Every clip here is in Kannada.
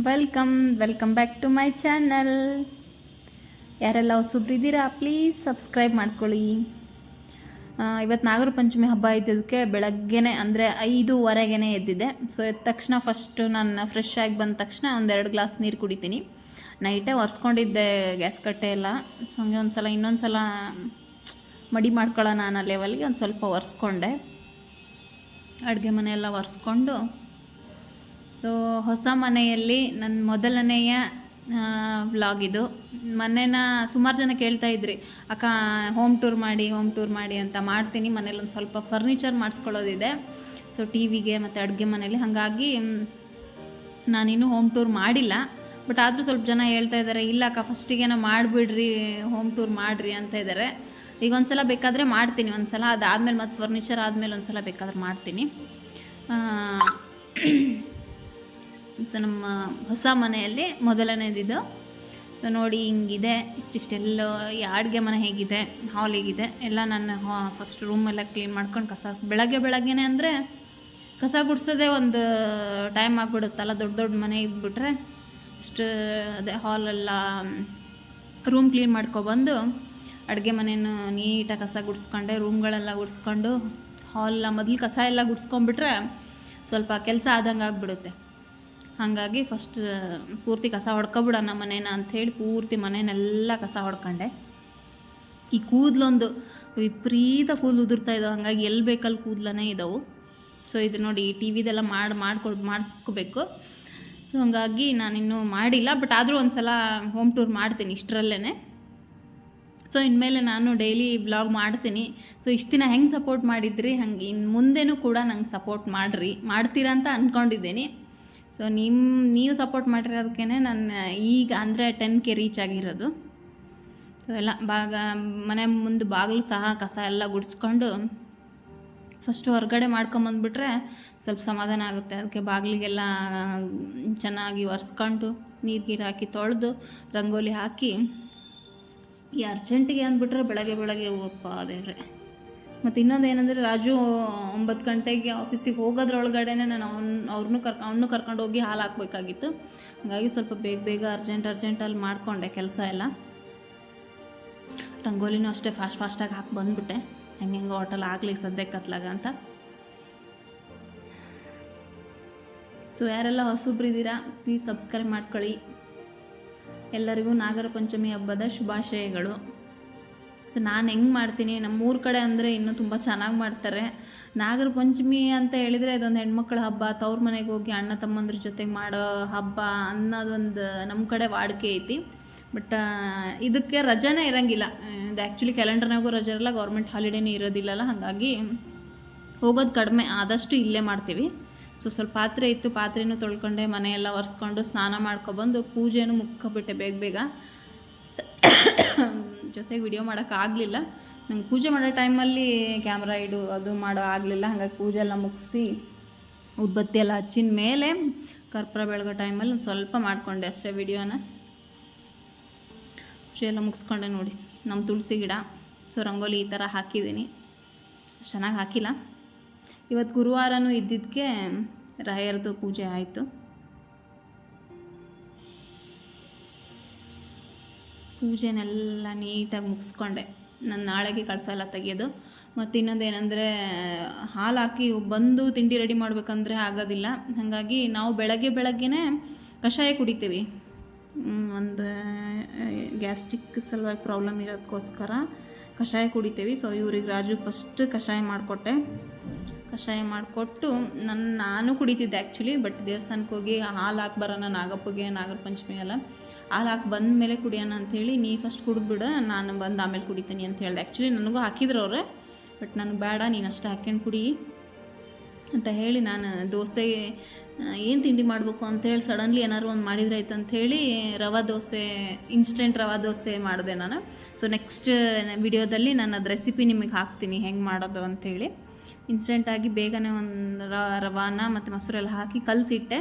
Welcome welcome back to my channel ಯಾರೆಲ್ಲ ಹೊಸಬ್ರಿದ್ದೀರಾ ಪ್ಲೀಸ್ ಸಬ್ಸ್ಕ್ರೈಬ್ ಮಾಡ್ಕೊಳ್ಳಿ. ಇವತ್ತು ನಾಗರ ಪಂಚಮಿ ಹಬ್ಬ ಇದ್ದಿದ್ದಕ್ಕೆ ಬೆಳಗ್ಗೆನೆ ಅಂದರೆ ಐದೂವರೆಗೆ ಎದ್ದಿದೆ. ಸೊ ಎದ್ದ ತಕ್ಷಣ ಫಸ್ಟು ನಾನು ಫ್ರೆಶ್ ಆಗಿ ಬಂದ ತಕ್ಷಣ ಒಂದೆರಡು ಗ್ಲಾಸ್ ನೀರು ಕುಡಿತೀನಿ. ನೈಟೇ ಒರೆಸ್ಕೊಂಡಿದ್ದೆ ಗ್ಯಾಸ್ ಕಟ್ಟೆ ಎಲ್ಲ. ಸೊ ಹಂಗೆ ಒಂದು ಸಲ ಇನ್ನೊಂದು ಸಲ ಮಡಿ ಮಾಡ್ಕೊಳ್ಳೋಣ ಅನ್ನೋ ಲೆವೆಲ್ಗೆ ಒಂದು ಸ್ವಲ್ಪ ಒರೆಸ್ಕೊಂಡೆ. ಅಡುಗೆ ಮನೆಯೆಲ್ಲ ಒರೆಸ್ಕೊಂಡು ಸೊ ಹೊಸ ಮನೆಯಲ್ಲಿ ನನ್ನ ಮೊದಲನೆಯ ವ್ಲಾಗ್ ಇದು. ಮೊನ್ನೆನ ಸುಮಾರು ಜನ ಕೇಳ್ತಾ ಇದ್ರಿ, ಅಕ್ಕ ಹೋಮ್ ಟೂರ್ ಮಾಡಿ ಹೋಮ್ ಟೂರ್ ಮಾಡಿ ಅಂತ ಮಾಡ್ತೀನಿ. ಮನೇಲಿ ಒಂದು ಸ್ವಲ್ಪ ಫರ್ನಿಚರ್ ಮಾಡಿಸ್ಕೊಳ್ಳೋದಿದೆ. ಸೊ ಟಿ ವಿಗೆ ಮತ್ತು ಅಡುಗೆ ಮನೇಲಿ ಹಾಗಾಗಿ ನಾನಿನ್ನೂ ಹೋಮ್ ಟೂರ್ ಮಾಡಿಲ್ಲ. ಬಟ್ ಆದರೂ ಸ್ವಲ್ಪ ಜನ ಹೇಳ್ತಾ ಇದ್ದಾರೆ ಇಲ್ಲ ಅಕ್ಕ, ಫಸ್ಟಿಗೇನೋ ಮಾಡಿಬಿಡ್ರಿ ಹೋಮ್ ಟೂರ್ ಮಾಡಿರಿ ಅಂತ ಇದ್ದಾರೆ ಈಗ ಒಂದು ಸಲ ಬೇಕಾದರೆ ಮಾಡ್ತೀನಿ ಒಂದು ಸಲ ಅದಾದಮೇಲೆ ಮತ್ತು ಫರ್ನಿಚರ್ ಆದಮೇಲೆ ಒಂದು ಸಲ ಬೇಕಾದ್ರೆ ಮಾಡ್ತೀನಿ. ಸೊ ನಮ್ಮ ಹೊಸ ಮನೆಯಲ್ಲಿ ಮೊದಲನೇದಿದು. ಸೊ ನೋಡಿ ಹಿಂಗಿದೆ, ಇಷ್ಟಿಷ್ಟೆಲ್ಲ ಅಡುಗೆ ಮನೆ ಹೇಗಿದೆ ಹಾಲ್ ಹೇಗಿದೆ, ಎಲ್ಲ ನನ್ನ ಫಸ್ಟ್ ರೂಮೆಲ್ಲ ಕ್ಲೀನ್ ಮಾಡ್ಕೊಂಡು ಕಸ, ಬೆಳಗ್ಗೆ ಬೆಳಗ್ಗೆನೆ ಅಂದರೆ ಕಸ ಗುಡಿಸೋದೇ ಒಂದು ಟೈಮ್ ಆಗಿಬಿಡುತ್ತಲ್ಲ, ದೊಡ್ಡ ದೊಡ್ಡ ಮನೆ ಇದ್ಬಿಟ್ರೆ ಇಷ್ಟು ಅದೇ ಹಾಲೆಲ್ಲ ರೂಮ್ ಕ್ಲೀನ್ ಮಾಡ್ಕೊಬಂದು ಅಡುಗೆ ಮನೆಯನ್ನು ನೀಟಾಗಿ ಕಸ ಗುಡಿಸ್ಕೊಂಡೆ ರೂಮ್ಗಳೆಲ್ಲ ಗುಡಿಸ್ಕೊಂಡು ಹಾಲೆಲ್ಲ ಮೊದಲು ಕಸ ಎಲ್ಲ ಗುಡಿಸ್ಕೊಂಡ್ಬಿಟ್ರೆ ಸ್ವಲ್ಪ ಕೆಲಸ ಆದಂಗೆ ಆಗಿಬಿಡುತ್ತೆ. ಹಾಗಾಗಿ ಫಸ್ಟ್ ಪೂರ್ತಿ ಕಸ ಹೊಡ್ಕೊಬಿಡೋಣ ಮನೇನ ಅಂಥೇಳಿ ಪೂರ್ತಿ ಮನೇನೆಲ್ಲ ಕಸ ಹೊಡ್ಕೊಂಡೆ. ಈ ಕೂದಲೊಂದು ವಿಪರೀತ ಕೂದಲು ಉದುರ್ತಾ ಇದ್ದಾವೆ ಹಾಗಾಗಿ ಎಲ್ಲಿ ಬೇಕಲ್ಲಿ ಕೂದಲನೇ ಇದ್ದಾವೆ ಸೊ ಇದು ನೋಡಿ ಟಿ ವಿದೆಲ್ಲ ಮಾಡಿ ಮಾಡ್ಕೊಡ್ ಮಾಡಿಸ್ಕೋಬೇಕು. ಸೊ ಹಾಗಾಗಿ ನಾನಿನ್ನೂ ಮಾಡಿಲ್ಲ. ಬಟ್ ಆದರೂ ಒಂದು ಸಲ ಹೋಮ್ ಟೂರ್ ಮಾಡ್ತೀನಿ ಇಷ್ಟರಲ್ಲೇ ಸೊ ಇನ್ಮೇಲೆ ನಾನು ಡೈಲಿ ವ್ಲಾಗ್ ಮಾಡ್ತೀನಿ. ಸೊ ಇಷ್ಟು ದಿನ ಹೆಂಗೆ ಸಪೋರ್ಟ್ ಮಾಡಿದ್ರಿ? ಹಂಗೆ ಇನ್ನು ಮುಂದೆನೂ ಕೂಡ ನಂಗೆ ಸಪೋರ್ಟ್ ಮಾಡಿರಿ, ಮಾಡ್ತೀರಾ ಅಂತ ಅಂದ್ಕೊಂಡಿದ್ದೀನಿ ಸೊ ನಿಮ್ಮ ನೀವು ಸಪೋರ್ಟ್ ಮಾಡಿರೋದಕ್ಕೇ ನಾನು ಈಗ ಅಂದರೆ ಟೆನ್ ಕೆ ರೀಚ್ ಆಗಿರೋದು. ಸೊ ಎಲ್ಲ ಬಾಗ ಮನೆ ಮುಂದೆ ಬಾಗಿಲು ಸಹ ಕಸ ಎಲ್ಲ ಗುಡಿಸ್ಕೊಂಡು ಫಸ್ಟ್ ಹೊರಗಡೆ ಮಾಡ್ಕೊಂಬಂದ್ಬಿಟ್ರೆ ಸ್ವಲ್ಪ ಸಮಾಧಾನ ಆಗುತ್ತೆ. ಅದಕ್ಕೆ ಬಾಗಿಲಿಗೆಲ್ಲ ಚೆನ್ನಾಗಿ ಒರೆಸ್ಕೊಂಡು ನೀರು ಗೀರು ಹಾಕಿ ತೊಳೆದು ರಂಗೋಲಿ ಹಾಕಿ ಈ ಅರ್ಜೆಂಟಿಗೆ ಅಂದ್ಬಿಟ್ರೆ ಬೆಳಗ್ಗೆ ಬೆಳಗ್ಗೆ ಹೋಗಪ್ಪ ದೇವ್ರೆ. ಮತ್ತು ಇನ್ನೊಂದು ಏನಂದರೆ ರಾಜು ಒಂಬತ್ತು ಗಂಟೆಗೆ ಆಫೀಸಿಗೆ ಹೋಗೋದ್ರೊಳಗಡೆನೆ ನಾನು ಅವ್ನ ಅವ್ರನ್ನೂ ಕರ್ಕ ಅವನ್ನೂ ಕರ್ಕೊಂಡು ಹೋಗಿ ಹಾಲು ಹಾಕಬೇಕಾಗಿತ್ತು. ಹಾಗಾಗಿ ಸ್ವಲ್ಪ ಬೇಗ ಬೇಗ ಅರ್ಜೆಂಟ್ ಅರ್ಜೆಂಟಲ್ಲಿ ಮಾಡಿಕೊಂಡೆ ಕೆಲಸ ಎಲ್ಲ. ರಂಗೋಲಿನೂ ಅಷ್ಟೇ ಫಾಸ್ಟ್ ಫಾಸ್ಟಾಗಿ ಹಾಕಿ ಬಂದುಬಿಟ್ಟೆ. ಹೆಂಗೆ ಹೆಂಗೆ ಹೋಟೆಲ್ ಆಗಲಿ ಸದ್ಯಕ್ಕೆ ಕತ್ಲಾಗ ಅಂತ. ಸೊ ಯಾರೆಲ್ಲ ಹೊಸಬ್ರಿದ್ದೀರಾ ಪ್ಲೀಸ್ ಸಬ್ಸ್ಕ್ರೈಬ್ ಮಾಡ್ಕೊಳ್ಳಿ. ಎಲ್ಲರಿಗೂ ನಾಗರ ಪಂಚಮಿ ಹಬ್ಬದ ಶುಭಾಶಯಗಳು. ಸೊ ನಾನು ಹೆಂಗೆ ಮಾಡ್ತೀನಿ? ನಮ್ಮ ಊರ ಕಡೆ ಅಂದರೆ ಇನ್ನೂ ತುಂಬ ಚೆನ್ನಾಗಿ ಮಾಡ್ತಾರೆ. ನಾಗರ ಪಂಚಮಿ ಅಂತ ಹೇಳಿದರೆ ಇದೊಂದು ಹೆಣ್ಮಕ್ಳ ಹಬ್ಬ, ತವ್ರ ಮನೆಗೆ ಹೋಗಿ ಅಣ್ಣ ತಮ್ಮಂದ್ರ ಜೊತೆಗೆ ಮಾಡೋ ಹಬ್ಬ ಅನ್ನೋದೊಂದು ನಮ್ಮ ಕಡೆ ವಾಡಿಕೆ ಐತಿ. ಬಟ್ ಇದಕ್ಕೆ ರಜಾನೇ ಇರಂಗಿಲ್ಲ. ಇದು ಆ್ಯಕ್ಚುಲಿ ಕ್ಯಾಲೆಂಡರ್ನಾಗೂ ರಜೆ ಇರಲ್ಲ ಗೌರ್ಮೆಂಟ್ ಹಾಲಿಡೇನೇ ಇರೋದಿಲ್ಲಲ್ಲ, ಹಾಗಾಗಿ ಹೋಗೋದು ಕಡಿಮೆ. ಆದಷ್ಟು ಇಲ್ಲೇ ಮಾಡ್ತೀವಿ. ಸೊ ಸ್ವಲ್ಪ ಪಾತ್ರೆ ಇತ್ತು, ಪಾತ್ರೆನೂ ತೊಳ್ಕೊಂಡೆ, ಮನೆಯೆಲ್ಲ ಒರೆಸ್ಕೊಂಡು ಸ್ನಾನ ಮಾಡ್ಕೊಬಂದು ಪೂಜೆನೂ ಮುಗಿಸ್ಕೊಬಿಟ್ಟೆ ಬೇಗ ಬೇಗ. ಜೊತೆಗೆ ವಿಡಿಯೋ ಮಾಡೋಕ್ಕಾಗಲಿಲ್ಲ ನಂಗೆ ಪೂಜೆ ಮಾಡೋ ಟೈಮಲ್ಲಿ ಕ್ಯಾಮ್ರಾ ಇಡು ಅದು ಮಾಡೋ ಆಗಲಿಲ್ಲ. ಹಾಗಾಗಿ ಪೂಜೆ ಎಲ್ಲ ಮುಗಿಸಿ ಉದ್ಬತ್ತಿ ಎಲ್ಲ ಹಚ್ಚಿನ ಮೇಲೆ ಕರ್ಪೂರ ಬೆಳಗೋ ಟೈಮಲ್ಲಿ ಒಂದು ಸ್ವಲ್ಪ ಮಾಡಿಕೊಂಡೆ ಅಷ್ಟೇ ವಿಡಿಯೋನ ಪೂಜೆ ಎಲ್ಲ ಮುಗಿಸ್ಕೊಂಡೆ ನೋಡಿ. ನಮ್ಮ ತುಳಸಿ ಗಿಡ. ಸೊ ರಂಗೋಲಿ ಈ ಥರ ಹಾಕಿದ್ದೀನಿ ಚೆನ್ನಾಗಿ ಹಾಕಿಲ್ಲ. ಇವತ್ತು ಗುರುವಾರನೂ ಇದ್ದಿದ್ದಕ್ಕೆ ರಾಯರದು ಪೂಜೆ ಆಯಿತು. ಪೂಜೆನೆಲ್ಲ ನೀಟಾಗಿ ಮುಗಿಸ್ಕೊಂಡೆ. ನಾನು ನಾಳೆಗೆ ಕಳಿಸೋಲ್ಲ ತೆಗೆಯೋದು ಮತ್ತು ಇನ್ನೊಂದು ಏನಂದರೆ ಹಾಲು ಹಾಕಿ ಬಂದು ತಿಂಡಿ ರೆಡಿ ಮಾಡಬೇಕಂದ್ರೆ ಆಗೋದಿಲ್ಲ. ಹಾಗಾಗಿ ನಾವು ಬೆಳಗ್ಗೆ ಬೆಳಗ್ಗೆನೇ ಕಷಾಯ ಕುಡಿತೀವಿ. ಒಂದು, ಗ್ಯಾಸ್ಟ್ರಿಕ್ ಸಲುವಾಗಿ ಪ್ರಾಬ್ಲಮ್ ಇರೋದಕ್ಕೋಸ್ಕರ ಕಷಾಯ ಕುಡಿತೀವಿ. ಸೊ, ಇವ್ರಿಗೆ ರಾಜು ಫಸ್ಟ್ ಕಷಾಯ ಮಾಡಿಕೊಟ್ಟೆ. ಕಷಾಯ ಮಾಡಿಕೊಟ್ಟು ನನ್ನ ನಾನು ಕುಡಿತಿದ್ದೆ ಆ್ಯಕ್ಚುಲಿ ಬಟ್ ದೇವಸ್ಥಾನಕ್ಕೆ ಹೋಗಿ ಹಾಲು ಹಾಕಿ ಬರೋಣ ನಾಗಪ್ಪಗೆ ನಾಗರ ಪಂಚಮಿ ಎಲ್ಲ. ಹಾಲು ಹಾಕಿ ಬಂದ ಮೇಲೆ ಕುಡಿಯೋಣ ಅಂಥೇಳಿ ನೀ ಫಸ್ಟ್ ಕುಡಿದ್ಬಿಡು ನಾನು ಬಂದು ಆಮೇಲೆ ಕುಡಿತೀನಿ ಅಂತ ಹೇಳಿದೆ. ಆ್ಯಕ್ಚುಲಿ ನನಗೂ ಹಾಕಿದ್ರು ಅವ್ರೆ ಬಟ್ ನನಗೆ ಬೇಡ, ನೀನು ಅಷ್ಟು ಹಾಕ್ಕೊಂಡು ಕುಡಿ ಅಂತ ಹೇಳಿ ನಾನು ದೋಸೆ ಏನು ತಿಂಡಿ ಮಾಡಬೇಕು ಅಂತೇಳಿ ಸಡನ್ಲಿ ಏನಾದ್ರು ಒಂದು ಮಾಡಿದ್ರೆ ಆಯ್ತು ಅಂಥೇಳಿ ರವಾ ದೋಸೆ ಇನ್ಸ್ಟೆಂಟ್ ರವಾ ದೋಸೆ ಮಾಡಿದೆ ನಾನು. ಸೊ ನೆಕ್ಸ್ಟ್ ವಿಡಿಯೋದಲ್ಲಿ ನಾನು ಅದು ರೆಸಿಪಿ ನಿಮಗೆ ಹಾಕ್ತೀನಿ, ಹೆಂಗೆ ಮಾಡೋದು ಅಂಥೇಳಿ ಇನ್ಸ್ಟೆಂಟಾಗಿ ಬೇಗನೆ ಒಂದು ರವಾನ ಮತ್ತು ಮೊಸರೆಲ್ಲ ಹಾಕಿ ಕಲಸಿಟ್ಟೆ.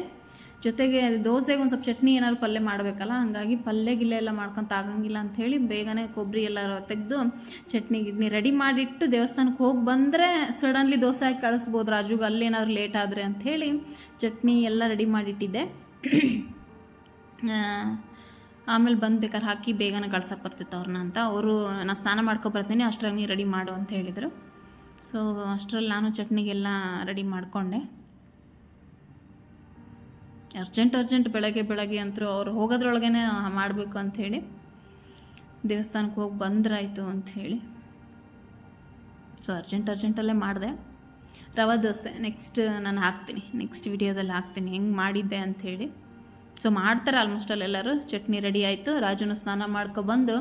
ಜೊತೆಗೆ ದೋಸೆಗೆ ಒಂದು ಸ್ವಲ್ಪ ಚಟ್ನಿ ಏನಾದ್ರು ಪಲ್ಯ ಮಾಡಬೇಕಲ್ಲ, ಹಾಗಾಗಿ ಪಲ್ಯ ಗಿಲ್ಲೆ ಎಲ್ಲ ಮಾಡ್ಕೊಂತ ಆಗಂಗಿಲ್ಲ ಅಂಥೇಳಿ ಬೇಗನೆ ಕೊಬ್ಬರಿ ಎಲ್ಲ ತೆಗೆದು ಚಟ್ನಿ ಗಿಡ್ನಿ ರೆಡಿ ಮಾಡಿಟ್ಟು ದೇವಸ್ಥಾನಕ್ಕೆ ಹೋಗಿ ಬಂದರೆ ಸಡನ್ಲಿ ದೋಸೆ ಹಾಕಿ ಕಳಿಸ್ಬೋದು ರಾಜುಗೆ ಅಲ್ಲೇನಾದ್ರು ಲೇಟ್ ಆದರೆ ಅಂಥೇಳಿ ಚಟ್ನಿ ಎಲ್ಲ ರೆಡಿ ಮಾಡಿಟ್ಟಿದ್ದೆ. ಆಮೇಲೆ ಬಂದು ಬೇಕಾದ್ರೆ ಹಾಕಿ ಬೇಗನೆ ಕಳ್ಸಕ್ಕೆ ಬರ್ತಿತ್ತು ಅವ್ರನ್ನ ಅಂತ. ಅವರು ನಾನು ಸ್ನಾನ ಮಾಡ್ಕೊ ಬರ್ತೀನಿ, ಅಷ್ಟರಲ್ಲಿ ರೆಡಿ ಮಾಡು ಅಂತ ಹೇಳಿದರು. ಸೊ ಅಷ್ಟರಲ್ಲಿ ನಾನು ಚಟ್ನಿಗೆಲ್ಲ ರೆಡಿ ಮಾಡಿಕೊಂಡೆ. ಅರ್ಜೆಂಟ್ ಅರ್ಜೆಂಟ್ ಬೆಳಗ್ಗೆ ಬೆಳಗ್ಗೆ ಅಂತೂ ಅವ್ರು ಹೋಗೋದ್ರೊಳಗೇ ಮಾಡಬೇಕು ಅಂಥೇಳಿ ದೇವಸ್ಥಾನಕ್ಕೆ ಹೋಗಿ ಬಂದ್ರಾಯಿತು ಅಂಥೇಳಿ. ಸೊ ಅರ್ಜೆಂಟ್, ಅರ್ಜೆಂಟಲ್ಲೇ ಮಾಡಿದೆ. ರವೆ ದೋಸೆ ನೆಕ್ಸ್ಟ್ ನಾನು ಹಾಕ್ತೀನಿ. ನೆಕ್ಸ್ಟ್ ವಿಡಿಯೋದಲ್ಲಿ ಹಾಕ್ತೀನಿ. ಹೆಂಗೆ ಮಾಡಿದ್ದೆ ಅಂಥೇಳಿ. ಸೊ ಮಾಡ್ತಾರೆ ಆಲ್ಮೋಸ್ಟ್ ಅಲ್ಲಿ ಎಲ್ಲರೂ ಚಟ್ನಿ ರೆಡಿ ಆಯಿತು. ರಾಜುನ ಸ್ನಾನ ಮಾಡ್ಕೊಬಂದು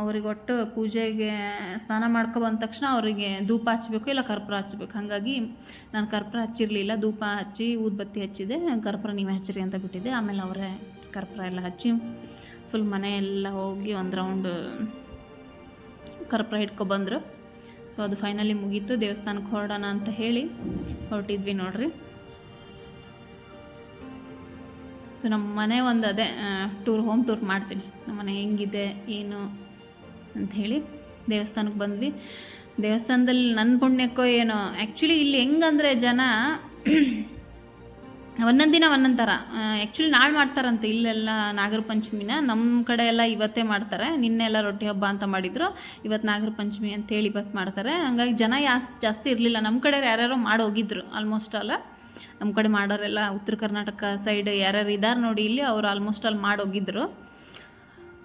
ಅವ್ರಿಗೆ ಒಟ್ಟು ಪೂಜೆಗೆ ಸ್ನಾನ ಮಾಡ್ಕೊ ಬಂದ ತಕ್ಷಣ ಅವರಿಗೆ ಧೂಪ ಹಚ್ಚಬೇಕು ಇಲ್ಲ ಕರ್ಪೂರ ಹಚ್ಚಬೇಕು ಹಾಗಾಗಿ ನಾನು ಕರ್ಪೂರ ಹಚ್ಚಿರಲಿಲ್ಲ. ಧೂಪ ಹಚ್ಚಿ ಊದ್ಬತ್ತಿ ಹಚ್ಚಿದೆ. ಕರ್ಪೂರ ನೀವೇ ಹಚ್ಚಿರಿ ಅಂತ ಬಿಟ್ಟಿದ್ದೆ. ಆಮೇಲೆ ಅವರೇ ಕರ್ಪೂರ ಎಲ್ಲ ಹಚ್ಚಿ ಫುಲ್ ಮನೆಯೆಲ್ಲ ಹೋಗಿ ಒಂದು ರೌಂಡ್ ಕರ್ಪೂರ ಹಿಡ್ಕೊಬಂದರು ಸೊ ಅದು ಫೈನಲಿ ಮುಗೀತು. ದೇವಸ್ಥಾನಕ್ಕೆ ಹೊರಡೋಣ ಅಂತ ಹೇಳಿ ಹೊರಟಿದ್ವಿ ನೋಡ್ರಿ. ಸೊ ನಮ್ಮ ಮನೆ ಒಂದು ಅದೇ ಟೂರ್ ಹೋಮ್ ಟೂರ್ ಮಾಡ್ತೀನಿ. ನಮ್ಮ ಮನೆ ಹೆಂಗಿದೆ, ಏನು? ಅಂತ ಹೇಳಿ ದೇವಸ್ಥಾನಕ್ಕೆ ಬಂದ್ವಿ. ದೇವಸ್ಥಾನದಲ್ಲಿ ನನ್ನ ಪುಣ್ಯಕ್ಕೋ ಏನೋ ಆ್ಯಕ್ಚುಲಿ ಇಲ್ಲಿ ಹೆಂಗಂದರೆ ಜನ ಒಂದೊಂದು ದಿನ ಒಂದೊಂದು ಥರ. ಆ್ಯಕ್ಚುಲಿ ನಾಳೆ ಮಾಡ್ತಾರಂತೆ ಇಲ್ಲೆಲ್ಲ ನಾಗರ ಪಂಚಮಿನ ನಮ್ಮ ಕಡೆ ಎಲ್ಲ ಇವತ್ತೇ ಮಾಡ್ತಾರೆ. ನಿನ್ನೆ ಎಲ್ಲ ರೊಟ್ಟಿ ಹಬ್ಬ ಅಂತ ಮಾಡಿದ್ರು. ಇವತ್ತು ನಾಗರ ಪಂಚಮಿ ಅಂತೇಳಿ ಇವತ್ತು ಮಾಡ್ತಾರೆ. ಹಂಗಾಗಿ ಜನ ಯಾಸ್, ಜಾಸ್ತಿ ಇರಲಿಲ್ಲ. ನಮ್ಮ ಕಡೆ ಯಾರ್ಯಾರೋ ಮಾಡಿ ಹೋಗಿದ್ರು ಆಲ್ಮೋಸ್ಟ್ ಆಲ್ ನಮ್ಮ ಕಡೆ ಮಾಡೋರೆಲ್ಲ ಉತ್ತರ ಕರ್ನಾಟಕ ಸೈಡ್ ಯಾರ್ಯಾರು ಇದ್ದಾರೆ ನೋಡಿ ಇಲ್ಲಿ ಅವ್ರು ಆಲ್ಮೋಸ್ಟ್ ಅಲ್ಲಿ ಮಾಡೋಗಿದ್ರು.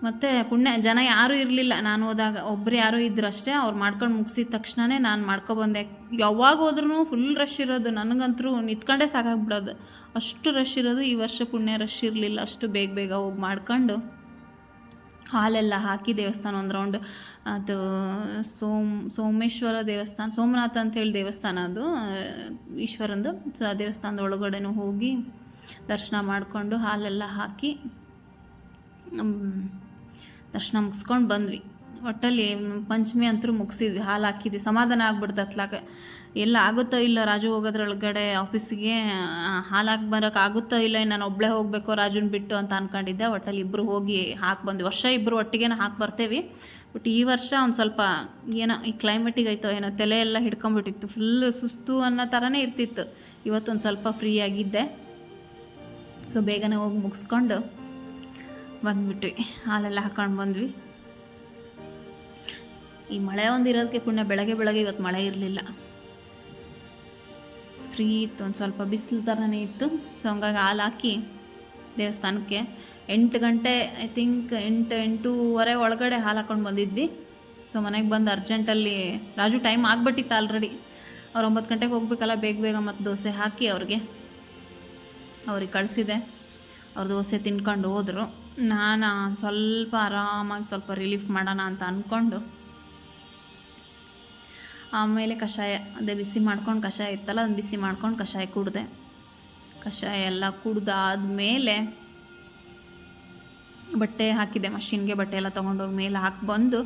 ಮತ್ತು ಪುಣ್ಯ, ಜನ ಯಾರೂ ಇರಲಿಲ್ಲ. ನಾನು ಹೋದಾಗ ಒಬ್ಬರು ಯಾರೂ ಇದ್ರು ಅಷ್ಟೇ, ಅವ್ರು ಮಾಡ್ಕೊಂಡು ಮುಗಿಸಿದ ತಕ್ಷಣವೇ ನಾನು ಮಾಡ್ಕೊಬಂದೆ ಯಾವಾಗ ಹೋದ್ರೂ ಫುಲ್ ರಶ್ ಇರೋದು ನನಗಂತೂ ನಿಂತ್ಕೊಂಡೇ ಸಾಕಾಗ್ಬಿಡೋದು. ಅಷ್ಟು ರಶ್ ಇರೋದು, ಈ ವರ್ಷ ಪುಣ್ಯ ರಶ್ ಇರಲಿಲ್ಲ. ಅಷ್ಟು ಬೇಗ ಬೇಗ ಹೋಗಿ ಮಾಡ್ಕೊಂಡು ಹಾಲೆಲ್ಲ ಹಾಕಿ ದೇವಸ್ಥಾನ ಒಂದು ರೌಂಡ್ ಅದು ಸೋಮ್, ಸೋಮೇಶ್ವರ ದೇವಸ್ಥಾನ, ಸೋಮನಾಥ ಅಂತೇಳಿ ದೇವಸ್ಥಾನ ಅದು, ಈಶ್ವರಂದು. ಸೊ ಆ ದೇವಸ್ಥಾನದ ಒಳಗಡೆನೂ ಹೋಗಿ ದರ್ಶನ ಮಾಡಿಕೊಂಡು ಹಾಲೆಲ್ಲ ಹಾಕಿ ದರ್ಶನ ಮುಗಿಸ್ಕೊಂಡು ಬಂದ್ವಿ. ಒಟ್ಟಲ್ಲಿ ಪಂಚಮಿ ಅಂತೂ ಮುಗಿಸಿದ್ವಿ, ಹಾಲು ಹಾಕಿದ್ವಿ. ಸಮಾಧಾನ ಆಗ್ಬಿಡ್ತು ಅತ್ಲಾಗ. ಎಲ್ಲ ಆಗುತ್ತೋ ಇಲ್ಲ ರಾಜು ಹೋಗೋದ್ರೊಳಗಡೆ ಆಫೀಸಿಗೆ ಹಾಲು ಹಾಕಿ ಬರೋಕೆ ಆಗುತ್ತೋ ಇಲ್ಲ ನಾನು ಒಬ್ಬಳೇ ಹೋಗಬೇಕು ರಾಜುನ ಬಿಟ್ಟು ಅಂತ ಅನ್ಕೊಂಡಿದ್ದೆ. ಒಟ್ಟಲ್ಲಿ ಇಬ್ಬರು ಹೋಗಿ ಹಾಕಿ ಬಂದ್ವಿ. ವರ್ಷ ಇಬ್ಬರು ಒಟ್ಟಿಗೆ ಹಾಕಿ ಬರ್ತೇವೆ. ಬಟ್ ಈ ವರ್ಷ ಒಂದು ಸ್ವಲ್ಪ ಏನೋ, ಈ ಕ್ಲೈಮೇಟಿಗೆ ಆಯ್ತೋ ಏನೋ, ತಲೆ ಎಲ್ಲ ಹಿಡ್ಕೊಂಬಿಟ್ಟಿತ್ತು. ಫುಲ್ ಸುಸ್ತು ಅನ್ನೋ ಥರನೇ ಇರ್ತಿತ್ತು. ಇವತ್ತೊಂದು ಸ್ವಲ್ಪ ಫ್ರೀ ಆಗಿದ್ದೆ. ಸೊ ಬೇಗನೆ ಹೋಗಿ ಮುಗಿಸ್ಕೊಂಡು ಬಂದ್ಬಿಟ್ವಿ. ಹಾಲೆಲ್ಲ ಹಾಕೊಂಡು ಬಂದ್ವಿ. ಈ ಮಳೆ ಒಂದು ಇರೋದಕ್ಕೆ ಪುಣ್ಯ ಬೆಳಗ್ಗೆ ಬೆಳಗ್ಗೆ ಇವತ್ತು ಮಳೆ ಇರಲಿಲ್ಲ. ಫ್ರೀ ಇತ್ತು, ಒಂದು ಸ್ವಲ್ಪ ಬಿಸಿಲು ಥರನೇ ಇತ್ತು. ಸೊ ಹಂಗಾಗಿ ಹಾಲು ಹಾಕಿ ದೇವಸ್ಥಾನಕ್ಕೆ ಎಂಟು ಗಂಟೆ ಐ ಥಿಂಕ್ ಎಂಟು, ಎಂಟೂವರೆ ಒಳಗಡೆ ಹಾಲು ಹಾಕೊಂಡು ಬಂದಿದ್ವಿ. ಸೊ ಮನೆಗೆ ಬಂದು ಅರ್ಜೆಂಟಲ್ಲಿ ರಾಜು ಟೈಮ್ ಆಗಿಬಿಟ್ಟಿತ್ತು ಆಲ್ರೆಡಿ ಅವ್ರು ಒಂಬತ್ತು ಗಂಟೆಗೆ ಹೋಗ್ಬೇಕಲ್ಲ, ಬೇಗ ಬೇಗ ಮತ್ತು ದೋಸೆ ಹಾಕಿ ಅವ್ರಿಗೆ. ಅವ್ರಿಗೆ ಕಳಿಸಿದೆ. ಅವ್ರು ದೋಸೆ ತಿನ್ಕೊಂಡು ಹೋದರು. ನಾನು, ಸ್ವಲ್ಪ ಆರಾಮಾಗಿ ಸ್ವಲ್ಪ ರಿಲೀಫ್ ಮಾಡೋಣ ಅಂತ ಅಂದ್ಕೊಂಡು ಆಮೇಲೆ ಕಷಾಯ, ಅದೇ ಬಿಸಿ ಮಾಡ್ಕೊಂಡು ಕಷಾಯ ಇತ್ತಲ್ಲ, ಅದನ್ನು ಬಿಸಿ ಮಾಡ್ಕೊಂಡು ಕಷಾಯ ಕುಡಿದೆ. ಕಷಾಯ ಎಲ್ಲ ಕುಡ್ದಾದ್ಮೇಲೆ ಬಟ್ಟೆ ಹಾಕಿದೆ, ಮಷಿನ್ಗೆ ಬಟ್ಟೆ ಎಲ್ಲ ತೊಗೊಂಡೋಗಿ ಮೇಲೆ ಹಾಕಿ ಬಂದು,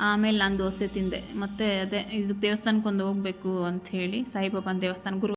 ಆಮೇಲೆ ನಾನು ದೋಸೆ ತಿಂದೆ. ಮತ್ತು ಅದೇ ಇದು ದೇವಸ್ಥಾನಕ್ಕೆ ಒಂದು ಹೋಗಬೇಕು ಅಂಥೇಳಿ ಸಾಯಿಬಾಬಾನ ದೇವಸ್ಥಾನ ಗುರು